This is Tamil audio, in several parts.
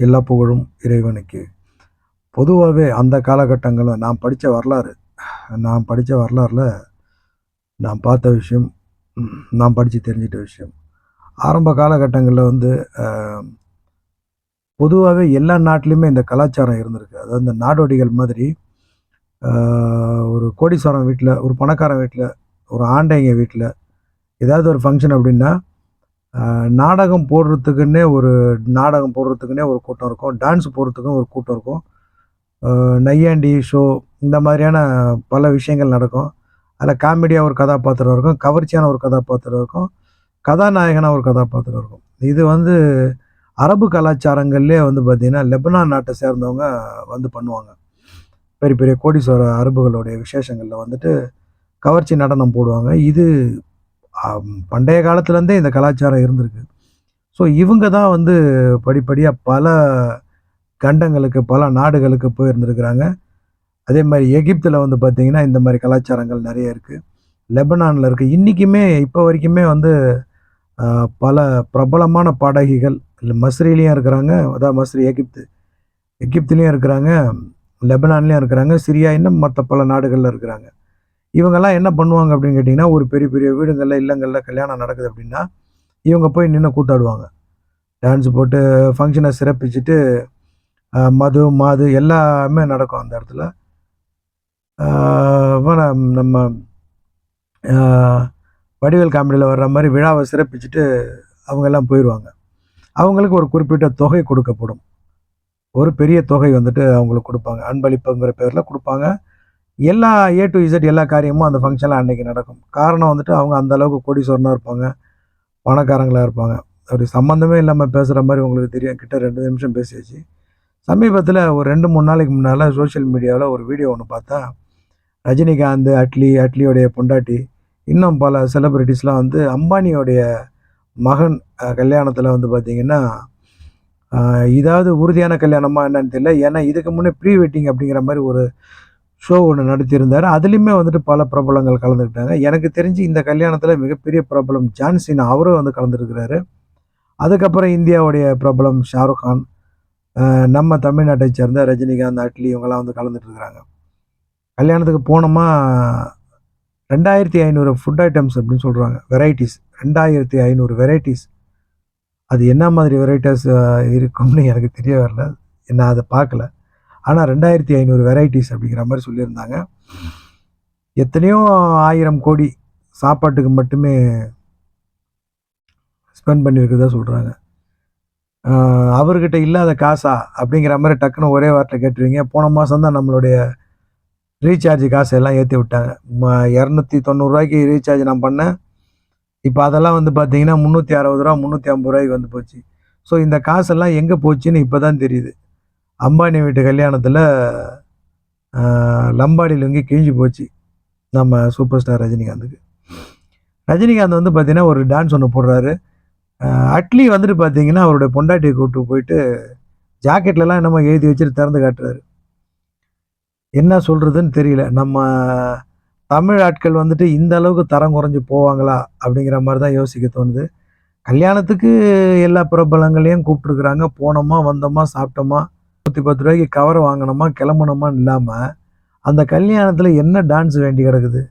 எல்லா புகழும் இறைவனுக்கு. பொதுவாகவே அந்த காலகட்டங்களில் நான் படித்த வரலாறு நான் படித்த வரலாறில் நான் பார்த்த விஷயம் நான் படித்து தெரிஞ்சிட்ட விஷயம். ஆரம்ப காலகட்டங்களில் வந்து பொதுவாகவே எல்லா நாட்டிலையுமே இந்த கலாச்சாரம் இருந்திருக்கு. அதாவது இந்த நாடோடிகள் மாதிரி ஒரு கோடீஸ்வரன் வீட்டில் ஒரு பணக்காரன் வீட்டில் ஒரு ஆண்டைங்க வீட்டில் ஏதாவது ஒரு ஃபங்க்ஷன் அப்படின்னா நாடகம் போடுறதுக்குன்னே ஒரு நாடகம் போடுறதுக்குன்னே ஒரு கூட்டம் இருக்கும். டான்ஸ் போடுறதுக்கும் ஒரு கூட்டம் இருக்கும். நையாண்டி ஷோ இந்த மாதிரியான பல விஷயங்கள் நடக்கும். அதில் காமெடியாக ஒரு கதாபாத்திரம் இருக்கும். கவர்ச்சியான ஒரு கதாபாத்திரம் இருக்கும். கதாநாயகனாக ஒரு கதாபாத்திரம் இருக்கும். இது வந்து அரபு கலாச்சாரங்கள்லேயே வந்து பார்த்திங்கன்னா லெபனான் நாட்டை சேர்ந்தவங்க வந்து பண்ணுவாங்க. பெரிய பெரிய கோடீஸ்வர அரபுகளுடைய விசேஷங்களில் வந்துட்டு கவர்ச்சி நடனம் போடுவாங்க. இது பண்டைய காலத்துலேருந்தே இந்த கலாச்சாரம் இருந்திருக்கு. ஸோ இவங்க தான் வந்து படிப்படியாக பல கண்டங்களுக்கு பல நாடுகளுக்கு போயிருந்துருக்குறாங்க. அதே மாதிரி எகிப்தில் வந்து பார்த்திங்கன்னா இந்த மாதிரி கலாச்சாரங்கள் நிறைய இருக்குது லெபனானில் இருக்குது இன்றைக்குமே இப்போ வரைக்குமே வந்து பல பிரபலமான பாடகிகள் இல்லை மஸ்ரிலையும் இருக்கிறாங்க. அதாவது மஸ்ரி எகிப்து. எகிப்துலேயும் இருக்கிறாங்க லெபனான்லேயும் இருக்கிறாங்க. சிரியா இன்னும் மற்ற பல நாடுகளில் இருக்கிறாங்க. இவங்கெல்லாம் என்ன பண்ணுவாங்க அப்படின்னு கேட்டிங்கன்னா ஒரு பெரிய பெரிய வீடுங்களில் இல்லங்களில் கல்யாணம் நடக்குது அப்படின்னா இவங்க போய் நின்று கூத்தாடுவாங்க. டான்ஸ் போட்டு ஃபங்க்ஷனை சிறப்பிச்சுட்டு மது மாது எல்லாமே நடக்கும் அந்த இடத்துல. நம்ம- வடிவேல் காமெடியில் வர்ற மாதிரி விழாவை சிறப்பிச்சுட்டு அவங்க எல்லாம் போயிடுவாங்க அவங்களுக்கு ஒரு குறிப்பிட்ட தொகை கொடுக்கப்படும். ஒரு பெரிய தொகை வந்துட்டு அவங்களுக்கு கொடுப்பாங்க. அன்பளிப்புங்கிற பேரில் கொடுப்பாங்க. எல்லா ஏ டு இசட் எல்லா காரியமும் அந்த ஃபங்க்ஷனில் அன்னைக்கு நடக்கும். காரணம் வந்துட்டு அவங்க அந்தளவுக்கு கோடீஸ்வரனாக இருப்பாங்க. பணக்காரங்களாக இருப்பாங்க. அப்படி சம்மந்தமே இல்லாமல் பேசுகிற மாதிரி உங்களுக்கு தெரியும். கிட்ட ரெண்டு நிமிஷம் பேசியாச்சு. சமீபத்தில் ஒரு ரெண்டு மூணு நாளைக்கு முன்னால் சோஷியல் மீடியாவில் ஒரு வீடியோ ஒன்று பார்த்தா ரஜினிகாந்த் அட்லி அட்லியோடைய பொண்டாட்டி இன்னும் பல செலிப்ரிட்டிஸ்லாம் வந்து அம்பானியோடைய மகன் கல்யாணத்தில் வந்து பார்த்திங்கன்னா இதாவது உறுதியான கல்யாணமா என்னன்னு தெரியல. ஏன்னா இதுக்கு முன்னே ப்ரீ வெட்டிங் அப்படிங்கிற மாதிரி ஒரு ஷோ ஒன்று நடத்தியிருந்தார். அதுலேயுமே வந்துட்டு பல பிரபலங்கள் கலந்துக்கிட்டாங்க. எனக்கு தெரிஞ்சு இந்த கல்யாணத்தில் மிகப்பெரிய பிரபலம் ஜான்சின் அவரும் வந்து கலந்துருக்கிறாரு. அதுக்கப்புறம் இந்தியாவுடைய பிரபலம் ஷாருக் கான் நம்ம தமிழ்நாட்டை சேர்ந்த ரஜினிகாந்த் அட்லி இவங்கெல்லாம் வந்து கலந்துட்டு இருக்கிறாங்க கல்யாணத்துக்கு போனோமா ரெண்டாயிரத்தி ஐநூறு ஃபுட் ஐட்டம்ஸ் அப்படின்னு சொல்கிறாங்க வெரைட்டிஸ் ரெண்டாயிரத்தி ஐநூறு வெரைட்டிஸ் அது என்ன மாதிரி வெரைட்டிஸ் இருக்கும்னு எனக்கு தெரிய வரல. நான் அதை பார்க்கல. ஆனால் ரெண்டாயிரத்தி ஐநூறு வெரைட்டிஸ் அப்படிங்கிற மாதிரி சொல்லியிருந்தாங்க. எத்தனையோ ஆயிரம் கோடி சாப்பாட்டுக்கு மட்டுமே ஸ்பெண்ட் பண்ணியிருக்கதா சொல்கிறாங்க அவர்கிட்ட இல்லாத காசா அப்படிங்கிற மாதிரி டக்குன்னு ஒரே வார்த்தை கேட்டுருவீங்க. போன மாதம் தான் நம்மளுடைய ரீசார்ஜ் காசு எல்லாம் ஏற்றி விட்டாங்க. இரநூத்தி தொண்ணூறுரூவாய்க்கு ரீசார்ஜ் நான் பண்ணேன். இப்போ அதெல்லாம் வந்து பார்த்தீங்கன்னா முந்நூற்றி அறுபது ரூபா முந்நூற்றி ஐம்பது ரூபாய்க்கு வந்து போச்சு. ஸோ இந்த காசெல்லாம் எங்கே போச்சுன்னு இப்போ தான் தெரியுது. அம்பானி வீட்டு கல்யாணத்தில் லம்பாடி லுங்கி கிழிஞ்சு போச்சு நம்ம சூப்பர் ஸ்டார் ரஜினிகாந்துக்கு. ரஜினிகாந்த் வந்து பார்த்திங்கன்னா ஒரு டான்ஸ் ஒன்று போடுறாரு. அட்லி வந்துட்டு பார்த்தீங்கன்னா அவருடைய பொண்டாட்டியை கூப்பிட்டு போயிட்டு ஜாக்கெட்லலாம் என்னமோ எழுதி வச்சுட்டு திறந்து காட்டுறாரு. என்ன சொல்கிறதுன்னு தெரியல. நம்ம தமிழ் ஆட்கள் வந்துட்டு இந்த அளவுக்கு தரம் குறைஞ்சி போவாங்களா அப்படிங்கிற மாதிரி தான் யோசிக்க தோணுது. கல்யாணத்துக்கு எல்லா பிரபலங்களையும் கூப்பிட்டுருக்குறாங்க. போனோமா வந்தோமா சாப்பிட்டோமா நூற்றி பத்து ரூபாய்க்கு கவரை வாங்கினோமா கிளம்பணுமான்னு இல்லாமல் அந்த கல்யாணத்தில் என்ன டான்ஸ் வேண்டி கிடக்குது?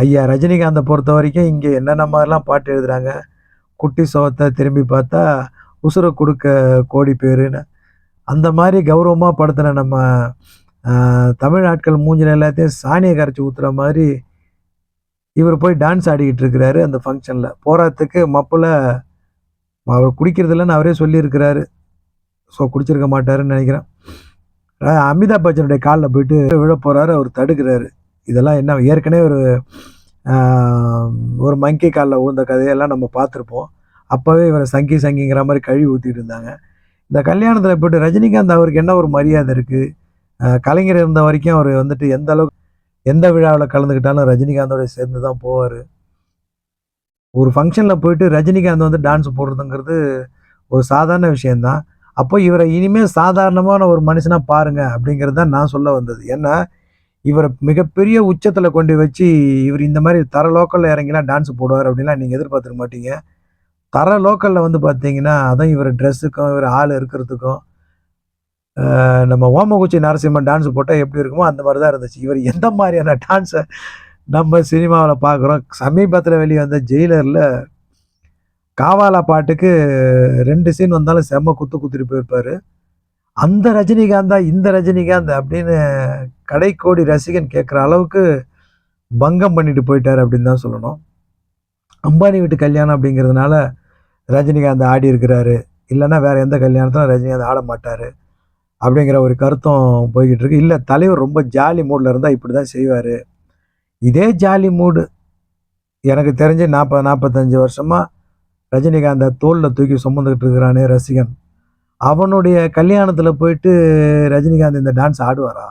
ஐயா ரஜினிகாந்தை பொறுத்த வரைக்கும் இங்கே என்னென்ன மாதிரிலாம் பாட்டு எழுதுகிறாங்க குட்டி சோத்தை திரும்பி பார்த்தா உசுரை கொடுக்க கோடி பேருன்னு. அந்த மாதிரி கௌரவமாக படுத்தின நம்ம தமிழ் ஆட்கள் மூஞ்சில் எல்லாத்தையும் சாணியை கரைச்சி ஊற்றுற மாதிரி இவர் போய் டான்ஸ் ஆடிக்கிட்டு இருக்கிறாரு அந்த ஃபங்க்ஷனில் போகிறதுக்கு மப்பில் அவர் குடிக்கிறதில்லன்னு அவரே சொல்லியிருக்கிறாரு. ஸோ குடிச்சிருக்க மாட்டாருன்னு நினைக்கிறேன். அமிதாப் பச்சனுடைய காலில் போயிட்டு விழ போகிறாரு அவர் தடுக்கிறாரு. இதெல்லாம் என்ன ஏற்கனவே ஒரு ஒரு மங்கி காலில் ஊழ்ந்த கதையெல்லாம் நம்ம பார்த்துருப்போம். அப்போவே இவரை சங்கி சங்கிங்கிற மாதிரி கழுவி ஊற்றிட்டு இருந்தாங்க. இந்த கல்யாணத்தில் போயிட்டு ரஜினிகாந்த் அவருக்கு என்ன ஒரு மரியாதை இருக்குது கலைஞர் இருந்த வரைக்கும் அவர் வந்துட்டு எந்த அளவுக்கு எந்த விழாவில் கலந்துக்கிட்டாலும் ரஜினிகாந்தோட சேர்ந்து தான் போவார். ஒரு ஃபங்க்ஷனில் போயிட்டு ரஜினிகாந்த் வந்து டான்ஸ் போடுறதுங்கிறது ஒரு சாதாரண விஷயந்தான் அப்போ இவரை இனிமேல் சாதாரணமான ஒரு மனுஷனாக பாருங்க அப்படிங்கிறது தான் நான் சொல்ல வந்தது. ஏன்னா இவரை மிகப்பெரிய உச்சத்தில் கொண்டு வச்சு இவர் இந்த மாதிரி தர லோக்கலில் இறங்கிலாம் டான்ஸ் போடுவார் அப்படின்லாம் நீங்கள் எதிர்பார்த்துக்க மாட்டீங்க. தர லோக்கலில் வந்து பார்த்தீங்கன்னா அதான் இவர் ட்ரெஸ்ஸுக்கும் இவர் ஆள் இருக்கிறதுக்கும் நம்ம ஓமகுச்சி நரசிம்மன் டான்ஸ் போட்டால் எப்படி இருக்குமோ அந்த மாதிரி தான் இருந்துச்சு. இவர் எந்த மாதிரியான டான்ஸை நம்ம சினிமாவில் பார்க்குறோம்? சமீபத்தில் வெளியே வந்த ஜெயிலரில் காவாலா பாட்டுக்கு ரெண்டு சீன் வந்தாலும் செம்ம குத்து குத்துட்டு போயிருப்பார். அந்த ரஜினிகாந்தா இந்த ரஜினிகாந்த் அப்படின்னு கடைக்கோடி ரசிகன் கேட்குற அளவுக்கு பங்கம் பண்ணிட்டு போயிட்டார் அப்படின்னு தான் சொல்லணும். அம்பானி வீட்டு கல்யாணம் அப்படிங்கிறதுனால ரஜினிகாந்த் ஆடி இருக்கிறாரு. இல்லைன்னா வேறு எந்த கல்யாணத்திலும் ரஜினிகாந்த் ஆட மாட்டார் அப்படிங்கிற ஒரு கருத்தும் போய்கிட்டு இருக்கு. இல்லை தலைவர் ரொம்ப ஜாலி மூடில் இருந்தால் இப்படி தான் செய்வார். இதே ஜாலி மூடு எனக்கு தெரிஞ்சு நாற்பது நாற்பத்தஞ்சு வருஷமாக ரஜினிகாந்தை தோளில் தூக்கி சுமந்துக்கிட்டு இருக்கிறானே ரசிகன். அவனுடைய கல்யாணத்தில் போயிட்டு ரஜினிகாந்த் இந்த டான்ஸ் ஆடுவாரா?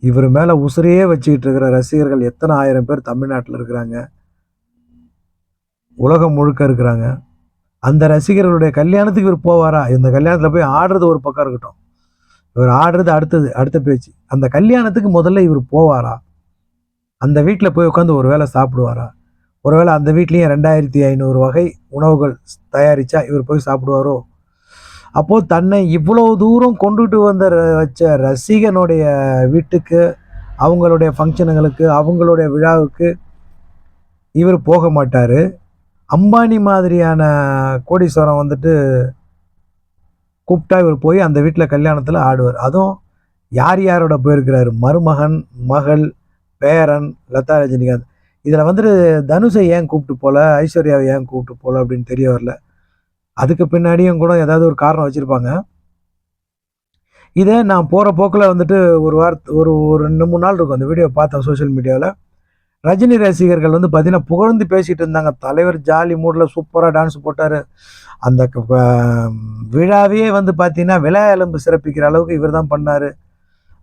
இவர் மேலே உசுரையே வச்சுக்கிட்டு இருக்கிற ரசிகர்கள் எத்தனை ஆயிரம் பேர் தமிழ்நாட்டில் இருக்கிறாங்க? உலகம் முழுக்க இருக்கிறாங்க. அந்த ரசிகர்களுடைய கல்யாணத்துக்கு இவர் போவாரா? இந்த கல்யாணத்தில் போய் ஆடுறது ஒரு பக்கம் இருக்கட்டும். இவர் ஆடுறது அடுத்தது அடுத்த பேச்சு. அந்த கல்யாணத்துக்கு முதல்ல இவர் போவாரா? அந்த வீட்டில் போய் உட்காந்து ஒரு வேளை சாப்பிடுவாரா? ஒருவேளை அந்த வீட்லேயும் ரெண்டாயிரத்தி ஐநூறு வகை உணவுகள் தயாரித்தா இவர் போய் சாப்பிடுவாரோ? அப்போது தன்னை இவ்வளோ தூரம் கொண்டுட்டு வந்த வச்ச ரசிகனுடைய வீட்டுக்கு அவங்களுடைய ஃபங்க்ஷனுங்களுக்கு அவங்களுடைய விழாவுக்கு இவர் போக மாட்டார். அம்பானி மாதிரியான கோடீஸ்வரம் வந்துட்டு கூப்பிட்டா இவர் போய் அந்த வீட்டில் கல்யாணத்தில் ஆடுவார். அதுவும் யார் யாரோட போயிருக்கிறாரு? மருமகன் மகள் பேரன் லதா ரஜினிகாந்த். இதில் வந்துட்டு தனுஷை ஏன் கூப்பிட்டு போல? ஐஸ்வர்யாவை ஏன் கூப்பிட்டு போல அப்படின்னு தெரிய வரல. அதுக்கு பின்னாடியும் கூட ஏதாவது ஒரு காரணம் வச்சுருப்பாங்க. இதே நான் போகிற போக்கில் வந்துட்டு ஒரு வாரத்து ஒரு ஒரு ரெண்டு மூணு நாள் இருக்கும் அந்த வீடியோ பார்த்தேன் சோஷியல் மீடியாவில் ரஜினி ரசிகர்கள் வந்து பார்த்தீங்கன்னா புகழ்ந்து பேசிகிட்டு இருந்தாங்க. தலைவர் ஜாலி மூடில் சூப்பராக டான்ஸ் போட்டார். அந்த க- விழாவே வந்து பார்த்தீங்கன்னா விழா எலும்பு சிறப்பிக்கிற அளவுக்கு இவர் தான் பண்ணார்.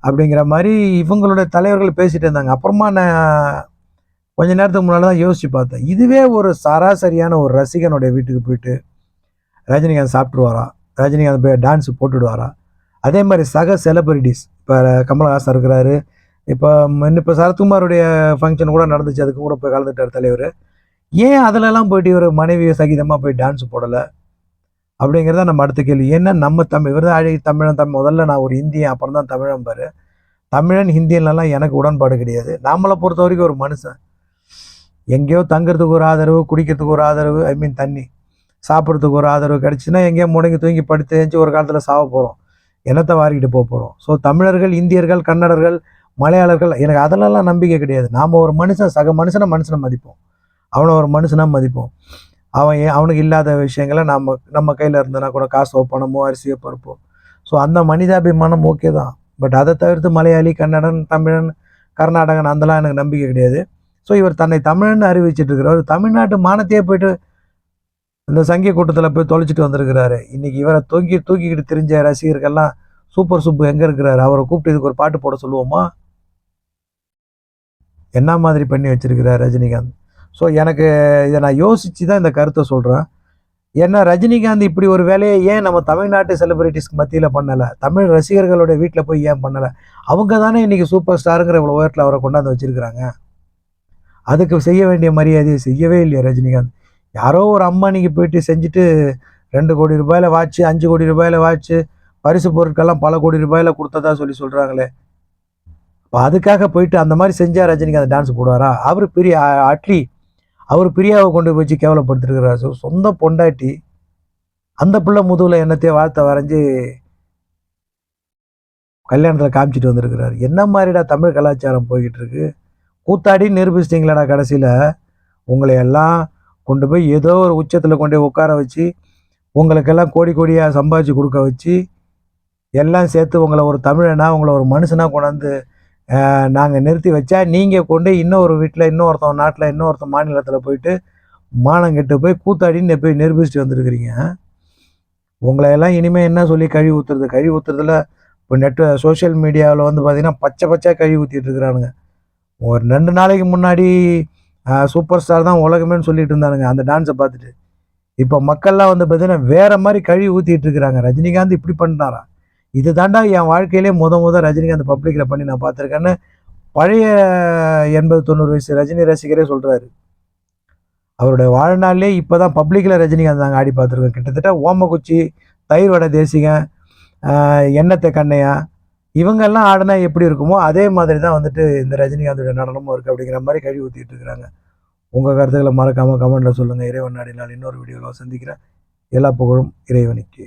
அப்படிங்கிற மாதிரி இவங்களுடைய தலைவர்கள் பேசிகிட்டு இருந்தாங்க. அப்புறமா நான் கொஞ்ச நேரத்துக்கு முன்னால் தான் யோசித்து பார்த்தேன். இதுவே ஒரு சராசரியான ஒரு ரசிகனுடைய வீட்டுக்கு போயிட்டு ரஜினிகாந்த் சாப்பிட்ருவாரா ரஜினிகாந்த் போய் டான்ஸ் போட்டுடுவாரா? அதே மாதிரி சக செலிபிரிட்டிஸ் இப்போ கமலஹாசன் இருக்கிறாரு. இப்போ இப்போ சரத்குமாருடைய ஃபங்க்ஷன் கூட நடந்துச்சு. அதுக்கு கூட போய் கலந்துட்டார் தலைவர். ஏன் அதிலெல்லாம் போயிட்டு இவர் மனைவி சகிதமாக போய் டான்ஸ் போடலை? அப்படிங்கிறத நம்ம அடுத்த கேள்வி. ஏன்னா நம்ம தமிழ் இவர் தான் அழகி தமிழன். தமிழ் முதல்ல நான் ஒரு இந்தியன் அப்புறம் தான் தமிழன் பாரு. தமிழன் ஹிந்தியிலலாம் எனக்கு உடன்பாடு கிடையாது. நம்மளை பொறுத்த வரைக்கும் ஒரு மனுஷன். எங்கேயோ தங்குறதுக்கு ஒரு ஆதரவு குடிக்கிறதுக்கு ஒரு ஆதரவு ஐ மீன் தண்ணி. சாப்பிட்றதுக்கு ஒரு ஆதரவு கிடச்சின்னா எங்கேயோ முடங்கி தூங்கி படுத்து எழுந்து ஒரு காலத்தில் சாவ போகிறோம் என்னத்தை வாரிக்கிட்டு போக போகிறோம் ஸோ தமிழர்கள் இந்தியர்கள் கன்னடர்கள் மலையாளர்கள் எனக்கு அதிலெல்லாம் நம்பிக்கை கிடையாது. நாம் ஒரு மனுஷன் சக மனுஷனை மனுஷனை மதிப்போம். அவனை ஒரு மனுஷனாக மதிப்போம். அவன் ஏன் அவனுக்கு இல்லாத விஷயங்களை நம்ம நம்ம கையில் இருந்தனா கூட காசோ பணமோ அரிசியோ பருப்போ. ஸோ அந்த மனிதாபிமானம் ஓகே தான். பட் அதை தவிர்த்து மலையாளி கன்னடன் தமிழன் கர்நாடகன் அதெல்லாம் எனக்கு நம்பிக்கை கிடையாது. ஸோ இவர் தன்னை தமிழன்னு அறிவிச்சிட்டு இருக்கிறவர் தமிழ்நாட்டு மானத்தையே போயிட்டு இந்த சங்கிய கூட்டத்தில் போய் தொலைச்சிட்டு வந்திருக்கிறாரு. இன்னைக்கு இவரை தூக்கி தூக்கிக்கிட்டு தெரிஞ்ச ரசிகர்கள்லாம் சூப்பர் சூப்பு எங்கே இருக்கிறாரு? அவரை கூப்பிட்டு இதுக்கு ஒரு பாட்டு போட சொல்லுவோமா? என்ன மாதிரி பண்ணி வச்சிருக்கிறார் ரஜினிகாந்த்? ஸோ எனக்கு இதை நான் யோசித்து தான் இந்த கருத்தை சொல்கிறேன் ஏன்னா ரஜினிகாந்த் இப்படி ஒரு வேலையை ஏன் நம்ம தமிழ்நாட்டு செலிபிரிட்டிஸ்க்கு மத்தியில் பண்ணலை? தமிழ் ரசிகர்களுடைய வீட்டில் போய் ஏன் பண்ணலை? அவங்க தானே இன்றைக்கி சூப்பர் ஸ்டாருங்கிற இவ்வளோ உயரத்தில் அவரை கொண்டாந்து வச்சுருக்கிறாங்க. அதுக்கு செய்ய வேண்டிய மரியாதையை செய்யவே இல்லையா ரஜினிகாந்த்? யாரோ ஒரு அம்பானிக்கு போயிட்டு செஞ்சுட்டு ரெண்டு கோடி ரூபாயில் வாட்ச் அஞ்சு கோடி ரூபாயில் வாட்ச் பரிசு பொருட்கள்லாம் பல கோடி ரூபாயில் கொடுத்ததா சொல்லி சொல்கிறாங்களே அப்போ அதுக்காக போயிட்டு அந்த மாதிரி செஞ்சால் ரஜினிகாந்த் டான்ஸ் போடுவாரா? அவர் பெரிய அட்லி. அவர் பிரியாவை கொண்டு போய் வச்சு கேவலப்படுத்திருக்கிறார். ஸோ சொந்த பொண்டாட்டி. அந்த பிள்ளை முதுகில் என்னத்தையே வாழ்த்த வரைஞ்சி கல்யாணத்தில் காமிச்சிட்டு வந்திருக்கிறார். என்ன மாதிரிடா தமிழ் கலாச்சாரம் போய்கிட்டு இருக்கு? கூத்தாடி நிரூபிச்சிட்டிங்களாடா கடைசியில்? உங்களை எல்லாம் கொண்டு போய் ஏதோ ஒரு உச்சத்தில் கொண்டு போய் உட்கார வச்சு உங்களுக்கெல்லாம் கோடி கோடியாக சம்பாதிச்சு கொடுக்க வச்சு எல்லாம் சேர்த்து உங்களை ஒரு தமிழனா உங்களை ஒரு மனுஷனாக கொண்டாந்து நாங்கள் நிறுத்தி வச்சா நீங்கள் கொண்டு இன்னொரு வீட்டில் இன்னொருத்தன் நாட்டில் இன்னொருத்தன் மாநிலத்தில் போயிட்டு மானம் கெட்டு போய் கூத்தாடின்னு போய் நிரூபிச்சுட்டு வந்திருக்கிறீங்க. உங்களை எல்லாம் இனிமேல் என்ன சொல்லி கழுவி ஊற்றுறது கழுவி ஊற்றுறதுல இப்போ நெட்டு சோஷியல் மீடியாவில் வந்து பார்த்தீங்கன்னா பச்சை பச்சை கழுவி ஊற்றிட்டு இருக்கிறானுங்க. ஒரு ரெண்டு நாளைக்கு முன்னாடி சூப்பர் ஸ்டார் தான் உலகமேன்னு சொல்லிட்டு இருந்தானுங்க. அந்த டான்ஸை பார்த்துட்டு. இப்போ மக்கள்லாம் வந்து பார்த்தீங்கன்னா வேற மாதிரி கழுவி ஊற்றிட்டு இருக்கிறாங்க. ரஜினிகாந்த் இப்படி பண்ணுறாரா இது தாண்டா என் வாழ்க்கையிலே முத முத ரஜினிகாந்த் பப்ளிக்கில் பண்ணி நான் பார்த்துருக்கேன்னு பழைய எண்பது தொண்ணூறு வயசு ரஜினி ரசிகரே சொல்கிறாரு அவருடைய வாழ்நாள்லே இப்போ தான் பப்ளிக்கில் ரஜினிகாந்த் நாங்கள் ஆடி பார்த்துருக்கோம் கிட்டத்தட்ட ஓமக்குச்சி தயிர் வடை தேசிகன் எண்ணத்தை கண்ணையா இவங்கெல்லாம் ஆடினா எப்படி இருக்குமோ அதே மாதிரி தான் வந்துட்டு இந்த ரஜினிகாந்தோட நடனமும் இருக்குது அப்படிங்கிற மாதிரி கழுவி ஊற்றிட்டு இருக்கிறாங்க. உங்கள் கருத்துக்களை மறக்காமல் கமெண்ட்டில் சொல்லுங்கள் இறைவன் நாடினால் இன்னொரு வீடியோவில் சந்திக்கிறேன். எல்லா புகழும் இறைவனுக்கு.